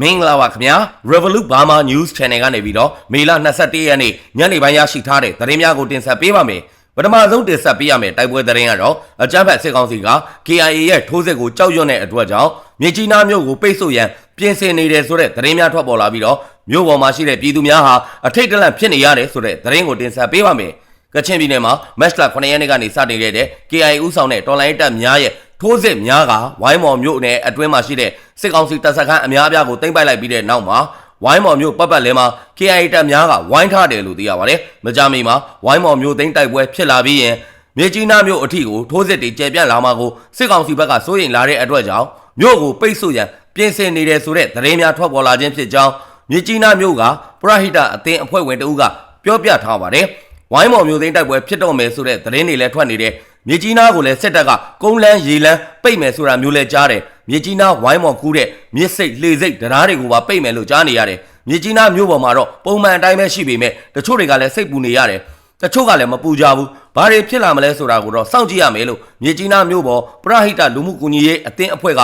မင်္ဂလာပါခင်ဗျာ Revolut Burma News Channel ကနေပြီးတော့မေလ22ရက်နေ့ညနေပိုင်းရရှိထားတဲ့သတင်းများကိုတင်ဆက်ပေးပါမယ်ပထမဆုံးတင်ဆက်ပေးရမယ့်တိုက်ပွဲသတင်းကတော့အကြမ်းဖက်စစ်ကောင်စီက KIA ရဲ့ထိုးစစ်ကိုကြောက်ရွံ့တဲ့အတွက်ကြောင့်မြေကြီးနားမြို့ကိုပိတ်ဆို့ရန်ပြင်ဆင်နေတယ်ဆိုတဲ့သတင်းများထွက်ပေါ်လာပြီးတော့မြို့ပေါ်မှာရှိတဲ့ပြည်သူများဟာအထိတ်တလန့်ဖြစ်နေရတယ်ဆိုတဲ့သတင်းကိုတင်ဆက်ပေးပါမယ်ကချင်ပြည်နယ်မှာမတ်လ9ရက်နေ့ကနေစတင်ခဲ့တဲ့ KIA ဥဆောင်တဲ့တော်လိုင်းတပ်များရဲ့ ထိုးစစ်များကဝိုင်းမော်မြို့နယ်အတွင်းမှာရှိတဲ့စစ်ကောင်စီတပ်စခန်းအများအပြားကိုသိမ်းပိုက်လိုက်ပြီးတဲ့နောက်မှာဝိုင်းမော်မြို့ပတ်ပတ်လဲမှာ KIA တပ်များကဝိုင်းထားတယ်လို့သိရပါတယ်။မကြမီမှာဝိုင်းမော်မြို့သိမ်းတိုက်ပွဲဖြစ်လာပြီးရင်မြေကြီးနားမြို့အထိကိုထိုးစစ်တွေကျယ်ပြန့်လာမှာကိုစစ်ကောင်စီဘက်ကစိုးရိမ်လာတဲ့အတွက်ကြောင့်မြို့ကိုပိတ်ဆို့ရန်ပြင်ဆင်နေတယ်ဆိုတဲ့သတင်းများထွက်ပေါ်လာခြင်းဖြစ်ကြောင်းမြေကြီးနားမြို့ကပရဟိတအသင်းအဖွဲ့ဝင်တဦးကပြောပြထားပါတယ်။ဝိုင်းမော်မျိုးသိန်းတိုက်ပွဲဖြစ်တော့မယ်ဆိုတဲ့သတင်းတွေလည်းထွက်နေတယ် မြေကြီးနားကိုလည်းစစ်တပ်ကကုန်းလန်းရေလန်းပိတ်မယ်ဆိုတာမျိုးလည်းကြားတယ်မြေကြီးနားဝိုင်းမော်ကူးတဲ့မြစ်စိတ်လေစိတ်တရားတွေကိုပါပိတ်မယ်လို့ကြားနေရတယ်မြေကြီးနားမြို့ပေါ်မှာတော့ပုံမှန်အတိုင်းပဲရှိပေမဲ့တချို့တွေကလည်းစိတ်ပူနေရတယ်တချို့ကလည်းမပူကြဘူးဘာတွေဖြစ်လာမလဲဆိုတာကိုတော့စောင့်ကြည့်ရမယ်လို့မြေကြီးနားမြို့ပေါ်ပရဟိတလူမှုကူညီရေးအသင်းအဖွဲ့က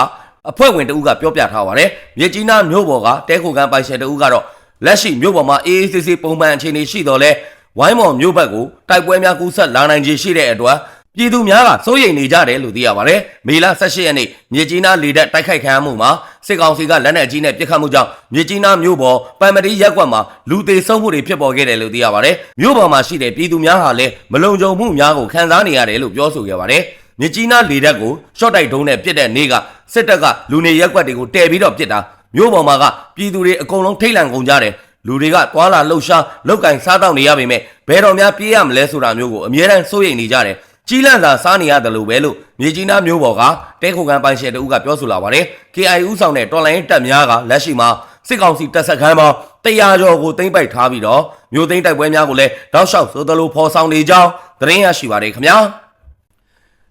အဖွဲ့ဝင်တဦးကပြောပြထားပါတယ်မြေကြီးနားမြို့ပေါ်ကတဲခိုကန်ပိုင်ရှင်တဦးကတော့လက်ရှိမြို့ပေါ်မှာအေးအေးဆေးဆေးပုံမှန်အခြေအနေရှိတော့လဲဝိုင်းမော်မြို့ဘက်ကိုတိုက်ပွဲများကူးဆက်လာနိုင်ခြေရှိတဲ့အတွက် ပြည်သူများကစိုးရိမ်နေကြတယ်လို့သိရပါတယ်။မေလ18ရက်နေ့မြေကြီးနားလေတပ်တိုက်ခိုက်ခံရမှုမှာစစ်ကောင်စီကလက်နက်ကြီးနဲ့ပစ်ခတ်မှုကြောင့်မြေကြီးနားမြို့ပေါ်ပန်မတီရက်ကွက်မှာလူသေးဆုံးမှုတွေဖြစ်ပေါ်ခဲ့တယ်လို့သိရပါတယ်။မြို့ပေါ်မှာရှိတဲ့ပြည်သူများဟာလည်းမလုံခြုံမှုများကိုခံစားနေရတယ်လို့ပြောဆိုခဲ့ပါတယ်။မြေကြီးနားလေတပ်ကိုရှော့တိုက်ဒုံးနဲ့ပစ်တဲ့နေ့ကစစ်တပ်ကလူနေရက်ကွက်တွေကိုတည်ပြီးတော့ပစ်တာမြို့ပေါ်မှာကပြည်သူတွေအကုန်လုံးထိတ်လန့်ကုန်ကြတယ်လူတွေကတွာလာလှုပ်ရှားလောက်ကင်စားတောက်နေရပေမဲ့ဘယ်တော်များပြေးရမလဲဆိုတာမျိုးကိုအမြဲတမ်းစိုးရိမ်နေကြတယ် ကြီးလန့်သာစားနေရတယ်လို့ပဲလို့မြေကြီးနားမျိုးပေါ်ကတဲခုကန်ပိုင်ရှင်တဦးကပြောဆိုလာပါတယ် KI ဦးဆောင်တဲ့တော်လိုင်းတပ်များကလက်ရှိမှာစစ်ကောင်စီတပ်စခန်းပေါင်း100ကျော်ကိုသိမ်းပိုက်ထားပြီးတော့မျိုးသိမ်းတိုက်ပွဲများကိုလည်းတောက်လျှောက်ဆိုသလိုဖော်ဆောင်နေကြောင်းသတင်းရရှိပါတယ်ခင်ဗျာ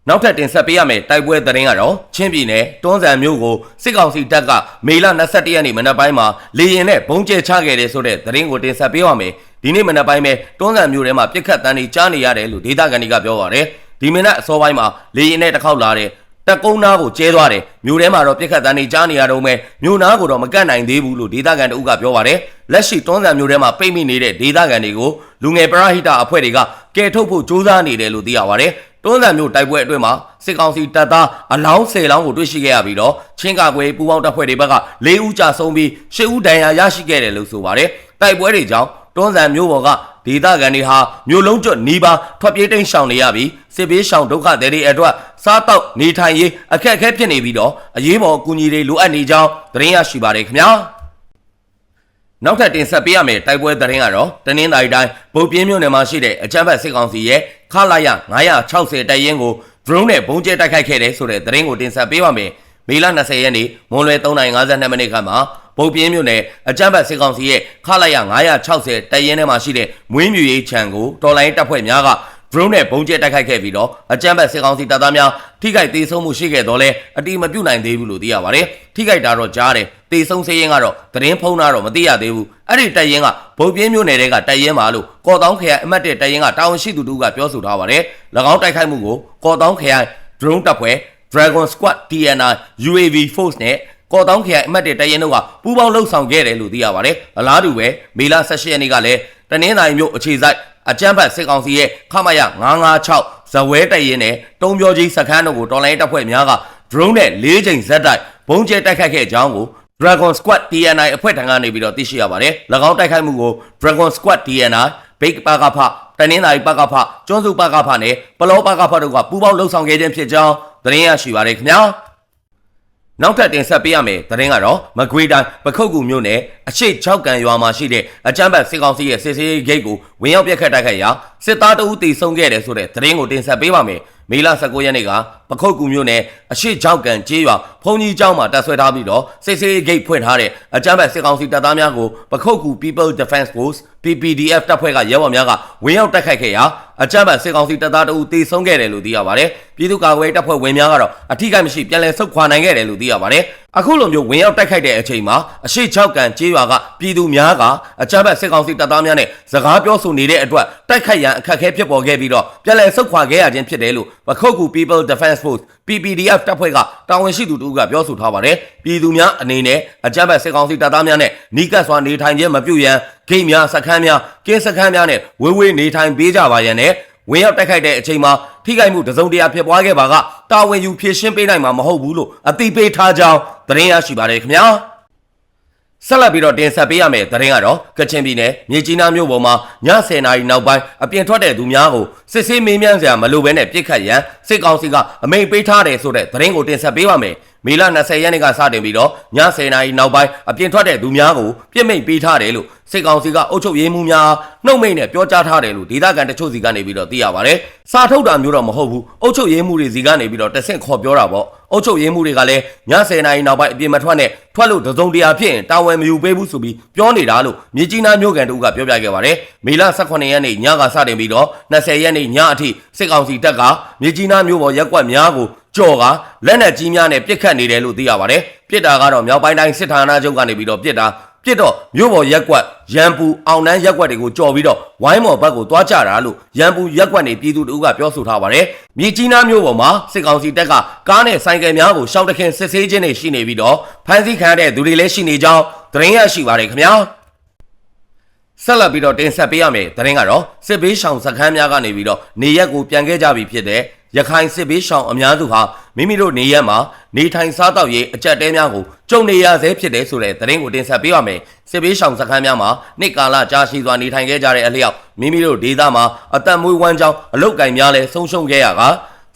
နောက်ထပ်တင်ဆက်ပေးရမယ့်တိုက်ပွဲသတင်းကတော့ချင်းပြည်နယ်တွန်းဇံမြို့ကိုစစ်ကောင်စီတပ်ကမေလ22ရက်နေ့မနက်ပိုင်းမှာလေရင်နဲ့ဘုံကျဲချခဲ့တယ်ဆိုတဲ့သတင်းကိုတင်ဆက်ပေးပါမယ်ဒီနေ့မနက်ပိုင်းပဲတွန်းဇံမြို့ထဲမှာပြစ်ခတ်တန်းတွေကြားနေရတယ်လို့ဒေသခံတွေကပြောပါတယ် ဒီမနက်အစောပိုင်းမှာလေရင်နဲ့တစ်ခေါက်လာတဲ့တက်ကုန်းနာကိုကျဲသွားတယ်မြို့ထဲမှာတော့ပြစ်ခတ်တန်းတွေကြားနေရတော့မယ်မြို့နာကိုတော့မကတ်နိုင်သေးဘူးလို့ဒေသခံတအုပ်ကပြောပါတယ်လက်ရှိတွန်းဇံမြို့ထဲမှာပိတ်မိနေတဲ့ဒေသခံတွေကိုလူငယ်ပရဟိတအဖွဲ့တွေကကယ်ထုတ်ဖို့ကြိုးစားနေတယ်လို့သိရပါတယ်တွန်းဇံမျိုးတိုက်ပွဲအတွင်းမှာစစ်ကောင်စီတပ်သားအလောင်း10လောင်းကိုတွေ့ရှိခဲ့ရပြီးတော့ချင်းကာကွယ်ပူးပေါင်းတပ်ဖွဲ့တွေဘက်က၄ဦးကြာဆုံးပြီး၈ဦးဒဏ်ရာရရှိခဲ့တယ်လို့ဆိုပါတယ်တိုက်ပွဲတွေကြောင့် တွန်းဇံမျိုးပေါ်ကဒေသခံတွေဟာမျိုးလုံးကျွတ်နီးပါးထွက်ပြေးတိမ်းရှောင်နေရပြီးစစ်ဘေးရှောင်ဒုက္ခသည်တွေအတွက်စားတောက်နေထိုင်ရေးအခက်အခဲဖြစ်နေပြီးတော့အရေးပေါ်အကူအညီတွေလိုအပ်နေကြောင်းသတင်းရရှိပါတယ်ခင်ဗျာနောက်ထပ်တင်ဆက်ပေးရမယ့်တိုက်ပွဲသတင်းကတော့တနင်္သာရီတိုင်းဗုတ်ပြင်းမြို့နယ်မှာရှိတဲ့အကြမ်းဖက်စစ်ကောင်စီရဲ့ခလာရ960တပ်ရင်းကို drone နဲ့ပုံကျဲတိုက်ခိုက်ခဲ့တဲ့ဆိုတဲ့သတင်းကိုတင်ဆက်ပေးပါမယ်။မေလ20ရက်နေ့မွန်လွယ်3:52မိနစ်ခန့်မှာ ဗုတ်ပြင်းမြို့နယ်အကြမ်းဖက်စစ်ကောင်စီရဲ့ခလာရ960တပ်ရင်းထဲမှာရှိတဲ့မွေးမြူရေးခြံကိုတော်လိုင်းတပ်ဖွဲ့များက drone နဲ့ပုံကျဲတိုက်ခိုက်ခဲ့ပြီးတော့အကြမ်းဖက်စစ်ကောင်စီတပ်သားများထိခိုက်ဒေဆုံးမှုရှိခဲ့တော့လဲအတိမပြုတ်နိုင်သေးဘူးလို့သိရပါတယ်။ထိခိုက်တာတော့ကြားတယ်။ဒေဆုံးစည်ရင်ကတော့သတင်းဖုံးတာတော့မသိရသေးဘူး။အဲ့ဒီတပ်ရင်းကဗုတ်ပြင်းမြို့နယ်တဲကတပ်ရင်းပါလို့ကော်တောင်းခရိုင်အမှတ်1တပ်ရင်းကတာဝန်ရှိသူတို့ကပြောဆိုထားပါတယ်။၎င်းတိုက်ခိုက်မှုကိုကော်တောင်းခရိုင် drone တပ်ဖွဲ့ Dragon Squad TNR UAV Force နဲ့ ကော်တောင်းခရိုင်အမှတ်1တပ်ရင်းတို့ကပူးပေါင်းလှုပ်ဆောင်ခဲ့တယ်လို့သိရပါတယ်။အလားတူပဲမေလ18ရက်နေ့ကလည်းတနင်္သာရီမြို့အခြေစိုက်အကြမ်းဖက်စစ်ကောင်စီရဲ့ခမရ956ဇဝဲတိုက်ရင်နဲ့တုံးပြောကြီးစခန်းတို့ကိုတော်လိုင်းတပ်ဖွဲ့များက drone နဲ့၄ချိန်ဇက်တိုက်ဘုံကျဲတိုက်ခိုက်ခဲ့ကြောင်းကို Dragon Squad TNI အဖွဲ့ထံကနေပြီးတော့သိရှိရပါတယ်။၎င်းတိုက်ခိုက်မှုကို Dragon Squad TNI ဘိတ်ပါကဖတနင်္သာရီပါကဖကျွန်းစုပါကဖနဲ့ပလောပါကဖတို့ကပူးပေါင်းလှုပ်ဆောင်ခဲ့ခြင်းဖြစ်ကြောင်းသတင်းရရှိပါရခင်ဗျာ။ နောက်ထပ်တင်ဆက်ပေးရမယ့်သတင်းကတော့မကွေးတိုင်းပခုတ်ကူမြို့နယ်အရှိတ်6ကန်ရွာမှာရှိတဲ့အကြမ်းဖက်စစ်ကောင်စီရဲ့စစ်ဆေးဂိတ်ကိုဝင်ရောက်ပြက်ခတ်တိုက်ခိုက်ရာစစ်သားတအုပ်တေဆုံးခဲ့တယ်ဆိုတဲ့သတင်းကိုတင်ဆက်ပေးပါမယ်။မေလ19ရက်နေ့က ပခုတ်ကူမြို့နယ်အရှိတ်6ကန်ကျေးရွာဖုန်ကြီးကျောင်းမှာတပ်ဆွဲထားပြီးတော့စစ်ဆေးဂိတ်ဖွင့်ထားတဲ့အကြမ်းဖက်စစ်ကောင်စီတပ်သားများကိုပခုတ်ကူ People Defense Force PPDF တပ်ဖွဲ့ကရဲဘော်များကဝင်ရောက်တိုက်ခိုက်ခဲ့ရာအကြမ်းဖက်စစ်ကောင်စီတပ်သားတအုပ်တေဆုံးခဲ့တယ်လို့သိရပါတယ်။ပြည်သူ့ကာကွယ်တပ်ဖွဲ့ဝင်များကတော့အထိကိမရှိပြန်လည်ဆုတ်ခွာနိုင်ခဲ့တယ်လို့သိရပါတယ်အခုလိုမျိုးဝင်ရောက်တိုက်ခိုက်တဲ့အချိန်မှာအရှိချောက်ကန်ကျေးရွာကပြည်သူများကအကြမ်းဖက်စစ်ကောင်စီတပ်သားများနဲ့စကားပြောဆိုနေတဲ့အတွက်တိုက်ခိုက်ရန်အခက်အခဲဖြစ်ပေါ်ခဲ့ပြီးတော့ပြည်လဲဆုတ်ခွာခဲ့ရခြင်းဖြစ်တယ်လို့ပခုတ်ကူ People Defense Force PPDF တပ်ဖွဲ့ကတာဝန်ရှိသူတို့ကပြောဆိုထားပါတယ်ပြည်သူများအနေနဲ့အကြမ်းဖက်စစ်ကောင်စီတပ်သားများနဲ့နီးကပ်စွာနေထိုင်ခြင်းမပြုရန်ဂိတ်များစခန်းများကင်းစခန်းများနဲ့ဝေးဝေးနေထိုင်ပေးကြပါရန်နဲ့ဝင်ရောက်တိုက်ခိုက်တဲ့အချိန်မှာထိခိုက်မှုတစုံတရာဖြစ်ပွားခဲ့ပါကတာဝန်ယူဖြည့်ရှင်းပေးနိုင်မှာမဟုတ်ဘူးလို့အသိပေးထားကြောင်းသတင်းရရှိပါတယ်ခင်ဗျာ ဆက်လက်ပြီးတော့တင်ဆက်ပေးရမယ့်သတင်းကတော့ကချင်ပြည်နယ်မြေကြီးနားမြို့ပေါ်မှာည10:00နာရီနောက်ပိုင်းအပြင်ထွက်တဲ့သူများကိုစစ်ဆေးမေးမြန်းစရာမလိုဘဲနဲ့ပြစ်ခတ်ရန်စစ်ကောင်စီကအမိန့်ပေးထားတယ်ဆိုတဲ့သတင်းကိုတင်ဆက်ပေးပါမယ် မေလ20ရက်နေ့ကစတင်ပြီးတော့ည10:00နာရီနောက်ပိုင်းအပြင်ထွက်တဲ့သူများကိုပြစ်မိန့်ပေးထားတယ်လို့စစ်ကောင်စီကအုပ်ချုပ်ရေးမှူးများနှုတ်မိန့်နဲ့ပြောကြားထားတယ်လို့ဒေသခံတချို့စီကနေပြီးတော့သိရပါတယ်။စာထုတ်တာမျိုးတော့မဟုတ်ဘူး။အုပ်ချုပ်ရေးမှူးတွေစီကနေပြီးတော့တဆင့်ခေါ်ပြောတာပေါ့။အုပ်ချုပ်ရေးမှူးတွေကလည်းည10:00နာရီနောက်ပိုင်းအပြင်မထွက်နဲ့ထွက်လို့တစုံတရာဖြစ်ရင်တာဝန်မယူပေးဘူးဆိုပြီးပြောနေတာလို့မြေကြီးနားမြို့ကန်တို့ကပြောပြခဲ့ပါတယ်။မေလ18ရက်နေ့ညကစတင်ပြီးတော့20ရက်နေ့ညအထိစစ်ကောင်စီတပ်ကမြေကြီးနားမြို့ပေါ်ရက်ကွက်များကို ကြော်ကလက်နက်ကြီးများနဲ့ပစ်ခတ်နေတယ်လို့သိရပါတယ်။ပြစ်တာကတော့မြောက်ပိုင်းတိုင်းစစ်ဌာနချုပ်ကနေပြီးတော့ပြစ်တာပြစ်တော့မြို့ပေါ်ရက်ကွက်ရန်ပူအောင်နှန်းရက်ကွက်တွေကိုကြော်ပြီးတော့ဝိုင်းမော်ဘက်ကိုတွားကြတာလို့ရန်ပူရက်ကွက်နေပြည်သူတို့ကပြောဆိုထားပါတယ်။မြေကြီးနားမြို့ပေါ်မှာစစ်ကောင်စီတပ်ကကားနဲ့ဆိုင်ကယ်များကိုရှောက်တခင်စစ်ဆေးခြင်းတွေရှိနေပြီးတော့ဖမ်းဆီးခံရတဲ့သူတွေလည်းရှိနေကြောင်းသတင်းရရှိပါတယ်ခင်ဗျာ။ဆက်လက်ပြီးတော့တင်ဆက်ပေးရမယ်သတင်းကတော့စစ်ဘေးရှောင်စခန်းများကနေပြီးတော့နေရက်ကိုပြန်ခဲ့ကြပြီဖြစ်တဲ့ ရခိုင်စစ်ဘေးရှောင်အများစုဟာမိမိတို့နေရက်မှာနေထိုင်စားသောက်ရေးအကြက်တဲများကိုကြုံနေရဆဲဖြစ်တယ်ဆိုတဲ့သတင်းကိုတင်ဆက်ပေးပါမယ်စစ်ဘေးရှောင်စခန်းများမှာနှစ်ကာလကြာရှည်စွာနေထိုင်ခဲ့ကြတဲ့အလျောက်မိမိတို့ဒေသမှာအသက်မွေးဝမ်းကြောင်းအလုတ်ကင်များလည်းဆုံးရှုံးခဲ့ရက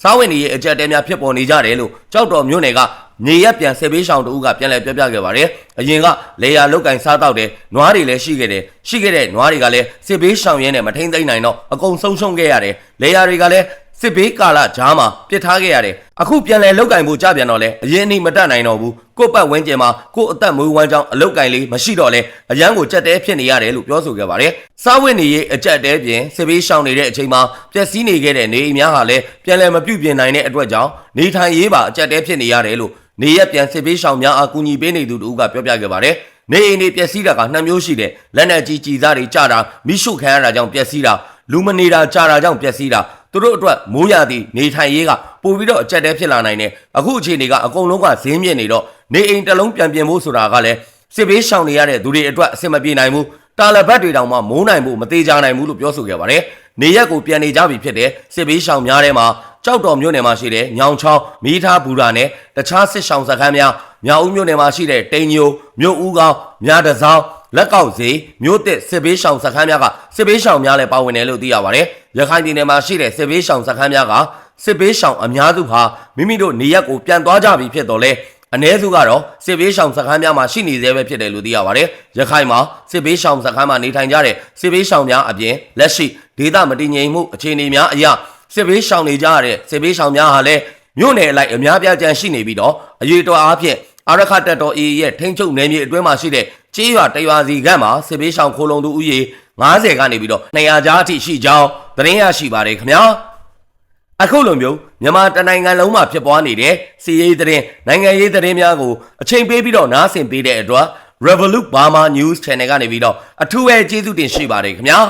စားဝင်နေရေးအကြက်တဲများဖြစ်ပေါ်နေကြတယ်လို့ကြောက်တော်မြို့နယ်ကနေရက်ပြန်စစ်ဘေးရှောင်တို့ကပြန်လည်ပြောပြခဲ့ပါတယ်။အရင်ကလေယာလုတ်ကင်စားတော့တယ်၊နွားတွေလည်းရှိခဲ့တယ်။ရှိခဲ့တဲ့နွားတွေကလည်းစစ်ဘေးရှောင်ရင်းနဲ့မထိန်သိမ့်နိုင်တော့အကုန်ဆုံးရှုံးခဲ့ရတယ်။လေယာတွေကလည်း စစ်ဘေးကာလဂျားမှာပြစ်ထားခဲ့ရတယ်။အခုပြန်လည်လုတ်ကင်ဖို့ကြပြန်တော့လဲအရင်အနည်းမတတ်နိုင်တော့ဘူး။ကိုယ့်ပတ်ဝန်းကျင်မှာကိုယ့်အသက်မွေးဝမ်းကြောင်းအလုတ်ကင်လေးမရှိတော့လဲအရန်ကိုကြက်တဲဖြစ်နေရတယ်လို့ပြောဆိုခဲ့ပါတယ်။စားဝတ်နေရေးအကြက်တဲပြင်စစ်ဘေးရှောင်နေတဲ့အချိန်မှာပျက်စီးနေခဲ့တဲ့နေအိမ်များဟာလည်းပြန်လည်မပြုပြင်နိုင်တဲ့အတွက်ကြောင့်နေထိုင်ရေးပါအကြက်တဲဖြစ်နေရတယ်လို့နေရက်ပြန်စစ်ဘေးရှောင်များအားကူညီပေးနေသူတို့ကပြောပြခဲ့ပါတယ်။နေအိမ်တွေပျက်စီးတာကနှစ်မျိုးရှိတယ်။လက်နက်ကြီးကြီးစားတွေကြတာမိရှုခံရတာကြောင့်ပျက်စီးတာလူမနေတာကြတာကြောင့်ပျက်စီးတာ သူတို့အတွက်မိုးရသည့်နေထိုင်ရေးကပိုပြီးတော့အကြက်တဲဖြစ်လာနိုင်တယ်။အခုအခြေအနေကအကုန်လုံးကဈေးမြင့်နေတော့နေအိမ်တစ်လုံးပြန်ပြင်ဖို့ဆိုတာကလည်းစစ်ဘေးရှောင်နေရတဲ့သူတွေအတွက်အဆင်မပြေနိုင်ဘူး။တာလဘတ်တွေတောင်မှမိုးနိုင်ဖို့မသေးကြနိုင်ဘူးလို့ပြောဆိုခဲ့ပါတယ်။နေရက်ကိုပြန်နေကြပြီဖြစ်တဲ့စစ်ဘေးရှောင်များထဲမှာကြောက်တော်မြို့နယ်မှာရှိတဲ့ညောင်ချောင်းမီးထားဘူရာနဲ့တခြားစစ်ရှောင်စခန်းများမြောက်ဦးမြို့နယ်မှာရှိတဲ့တိန်ညိုမြို့ဦးကောင်းမြတစောင်း လက်ကောက်စီမြို့တစ်စစ်ဘေးရှောင်စခန်းများကစစ်ဘေးရှောင်များလည်းပါဝင်တယ်လို့သိရပါတယ်။ရခိုင်ပြည်နယ်မှာရှိတဲ့စစ်ဘေးရှောင်စခန်းများကစစ်ဘေးရှောင်အများစုဟာမိမိတို့နေရက်ကိုပြန်သွားကြပြီဖြစ်တော့လဲအ ਨੇ စုကတော့စစ်ဘေးရှောင်စခန်းများမှာရှိနေသေးပဲဖြစ်တယ်လို့သိရပါတယ်။ရခိုင်မှာစစ်ဘေးရှောင်စခန်းမှာနေထိုင်ကြတဲ့စစ်ဘေးရှောင်များအပြင်လက်ရှိဒေသမတည်ငြိမ်မှုအခြေအနေများအရစစ်ဘေးရှောင်နေကြရတဲ့စစ်ဘေးရှောင်များဟာလည်းမြို့နယ်အလိုက်အများပြားကြံရှိနေပြီးတော့အရေးတော်အားဖြင့်အာရခတက်တော် AA ရဲ့ထိန်းချုပ်နယ်မြေအတွင်းမှာရှိတဲ့ ကြေးရွာတရွာစီကမ်းမှာစစ်ဘေးရှောင်ခိုးလုံသူဦးရေ90ကနေပြီးတော့200ကြားအထိရှိကြောင်းသတင်းရရှိပါတယ်ခင်ဗျာအခုလိုမျိုးမြန်မာတနိုင်ငံလုံးမှာဖြစ်ပွားနေတဲ့စီးရေးသတင်းနိုင်ငံရေးသတင်းများကိုအချိန်ပေးပြီးတော့နားဆင်ပေးတဲ့အတွက် Revolut Burma News Channel ကနေပြီးတော့အထူးပဲကျေးဇူးတင်ရှိပါတယ်ခင်ဗျာ